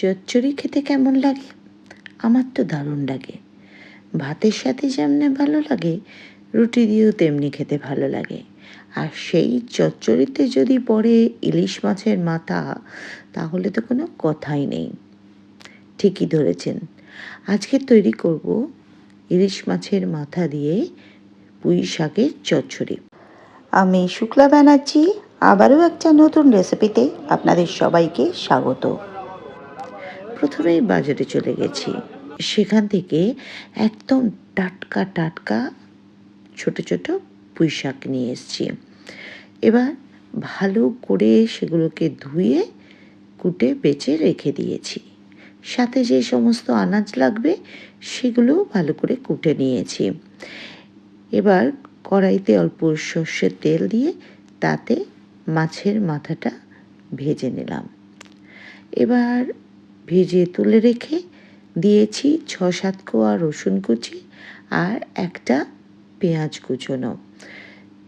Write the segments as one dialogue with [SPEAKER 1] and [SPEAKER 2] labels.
[SPEAKER 1] চচ্চড়ি খেতে কেমন লাগে? আমার তো দারুণ লাগে। ভাতের সাথে যেমনি ভালো লাগে, রুটি দিয়েও তেমনি খেতে ভালো লাগে। আর সেই চচ্চড়িতে যদি পড়ে ইলিশ মাছের মাথা, তাহলে তো কোনো কথাই নেই। ঠিকই ধরেছেন। আজকে তৈরি করব ইলিশ মাছের মাথা দিয়ে পুঁই শাকের চচ্চড়ি। আমি শুক্লা ব্যানার্জি, আবারও একটা নতুন রেসিপিতে আপনাদের সবাইকে স্বাগত। প্রথমেই বাজারে চলে গেছি। সেখান থেকে একদম টাটকা টাটকা ছোট ছোট পুঁই শাক নিয়ে এসেছি। এবার ভালো করে সেগুলোকে ধুয়ে, কুটে বেছে রেখে দিয়েছি। সাথে যে সমস্ত আনাজ লাগবে, সেগুলো ভালো করে কুটে নিয়েছি। এবার কড়াইতে অল্প সর্ষের তেল দিয়ে তাতে মাছের মাথাটা ভেজে নিলাম। এবার ভেজে তুলে রেখে দিয়েছি ছ সাত কোয়া রসুন কুচি আর একটা পেঁয়াজ কুচোনো।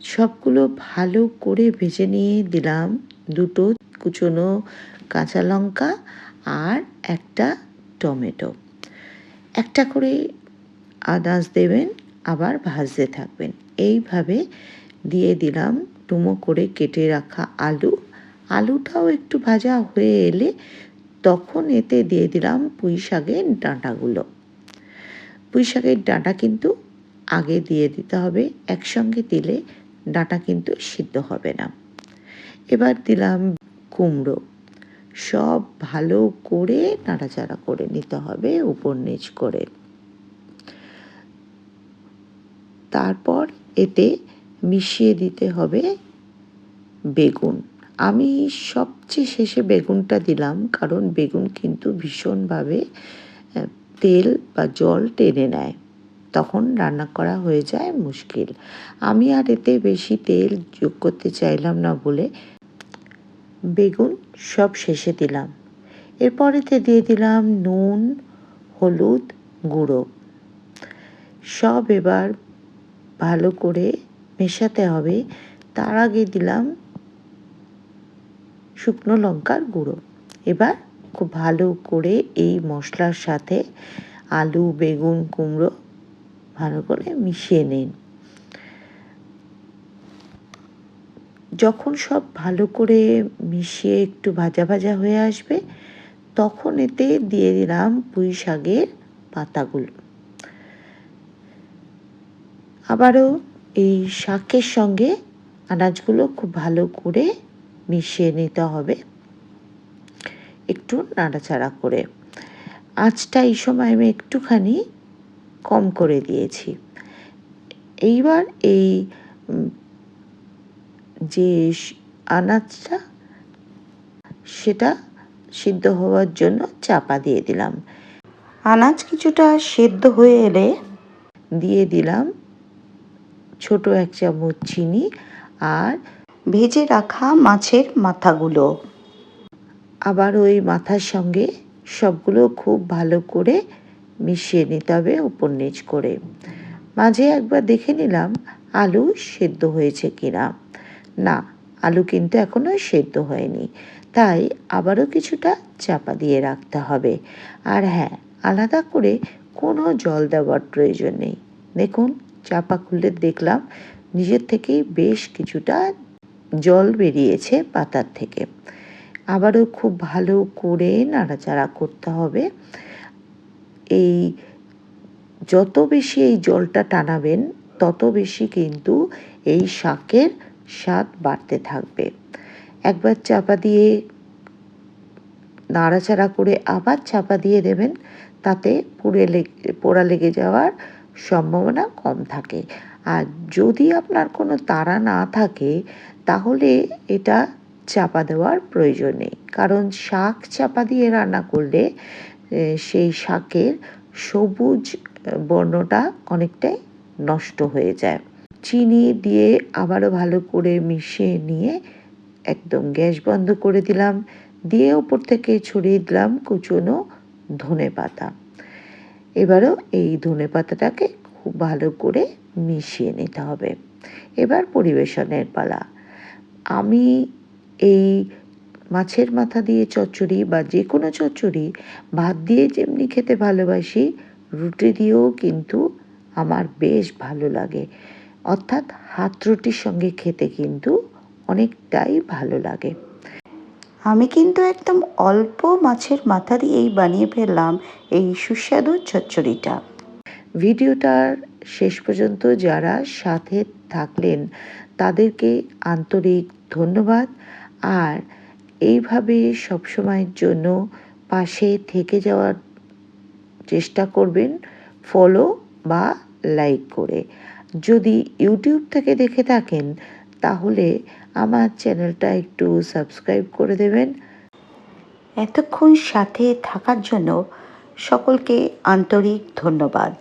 [SPEAKER 1] সবগুলো ভালো করে ভেজে নিয়ে দিলাম দুটো কুচোনো কাঁচা লঙ্কা আর একটা টমেটো। একটা করে আদাস দেবেন, আবার ভাজতে থাকবেন। এইভাবে দিয়ে দিলাম ডুমো করে কেটে রাখা আলু। আলুটাও একটু ভাজা হয়ে এলে তখন এতে দিয়ে দিলাম পুঁই শাকের ডাঁটাগুলো। পুঁই শাকের ডাঁটা কিন্তু আগে দিয়ে দিতে হবে, একসঙ্গে দিলে ডাঁটা কিন্তু সিদ্ধ হবে না। এবার দিলাম কুমড়ো। সব ভালো করে নাড়াচাড়া করে নিতে হবে উপর নিচ করে। তারপর এতে মিশিয়ে দিতে হবে বেগুন। আমি সবচেয়ে শেষে বেগুনটা দিলাম, কারণ বেগুন কিন্তু ভীষণভাবে তেল বা জল টেনে নেয়। তখন রান্না করা হয়ে যায় মুশকিল। আমি আর এতে বেশি তেল যোগ করতে চাইলাম না বলে বেগুন সব শেষে দিলাম। এরপর এতে দিয়ে দিলাম নুন, হলুদ গুঁড়ো। সব এবার ভালো করে মেশাতে হবে। তার আগে দিলাম শুকনো লঙ্কার গুঁড়ো। এবার খুব ভালো করে এই মশলার সাথে আলু, বেগুন কুমড়ো ভালো করে মিশিয়ে নিন। যখন সব ভালো করে মিশিয়ে একটু ভাজা ভাজা হয়ে আসবে, তখন এতে দিয়ে দিলাম পুঁই শাকের পাতাগুলো। আবারও এই শাকের সঙ্গে আনাজগুলো খুব ভালো করে মিশিয়ে নিতে হবে। একটু নাড়াচাড়া করে। আঁচটা এই সময় আমি একটুখানি কম করে দিয়েছি। এইবার এই যে আনাজটা সেটা সিদ্ধ হওয়ার জন্য চাপা দিয়ে দিলাম। আনাজ কিছুটা সেদ্ধ হয়ে এলে দিয়ে দিলাম ছোট এক চামচ চিনি আর ভেজে রাখা মাছের মাথাগুলো। আবার ওই মাথার সঙ্গে সবগুলো খুব ভালো করে মিশিয়ে নিতে হবে উপর নিচ করে। মাঝে একবার দেখে নিলাম আলু সেদ্ধ হয়েছে কিনা। না, আলু কিন্তু এখনও সেদ্ধ হয়নি, তাই আবারও কিছুটা চাপা দিয়ে রাখতে হবে। আর হ্যাঁ আলাদা করে কোনো জল দেওয়ার প্রয়োজন নেই। দেখুন, চাপা খুলে দেখলাম নিজের থেকেই বেশ কিছুটা জল বেরিয়েছে পাতার থেকে। আবারও খুব ভালো করে নাড়াচাড়া করতে হবে। এই যত বেশি এই জলটা টানাবেন, তত বেশি কিন্তু এই শাকের স্বাদ বাড়তে থাকবে। একবার চাপা দিয়ে নাড়াচাড়া করে আবার চাপা দিয়ে দেবেন, তাতে পুড়ে লেগে, পোড়া লেগে যাওয়ার সম্ভাবনা কম থাকে। আর যদি আপনার কোনো তারা না থাকে, তাহলে এটা চাপা দেওয়ার প্রয়োজন নেই। কারণ শাক চাপা দিয়ে রান্না করলে সেই শাকের সবুজ বর্ণটা অনেকটাই নষ্ট হয়ে যায়। চিনি দিয়ে আবারও ভালো করে মিশিয়ে নিয়ে একদম গ্যাস বন্ধ করে দিলাম। দিয়ে ওপর থেকে ছড়িয়ে দিলাম কুচনো ধনে পাতা এবারও এই ধনে পাতাটাকে খুব ভালো করে মিশিয়ে নিতে হবে। এবার পরিবেশনের পালা। আমি এই মাছের মাথা দিয়ে চচ্চড়ি বা যে কোনো চচ্চড়ি ভাত দিয়ে যেমনি খেতে ভালোবাসি, রুটি দিয়েও কিন্তু আমার বেশ ভালো লাগে। অর্থাৎ হাত রুটির সঙ্গে খেতে কিন্তু অনেকটাই ভালো লাগে।
[SPEAKER 2] আমি কিন্তু একদম অল্প মাছের মাথা দিয়েই বানিয়ে ফেললাম এই সুস্বাদু চচ্চড়িটা।
[SPEAKER 1] ভিডিওটার শেষ পর্যন্ত যারা সাথে থাকলেন, তাদেরকে আন্তরিক ধন্যবাদ। আর এইভাবে সবসময়ের জন্য পাশে থেকে যাওয়ার চেষ্টা করবেন ফলো বা লাইক করে। যদি ইউটিউব থেকে দেখে থাকেন, তাহলে আমার চ্যানেলটা একটু সাবস্ক্রাইব করে দেবেন।
[SPEAKER 2] এতক্ষণ সাথে থাকার জন্য সকলকে আন্তরিক ধন্যবাদ।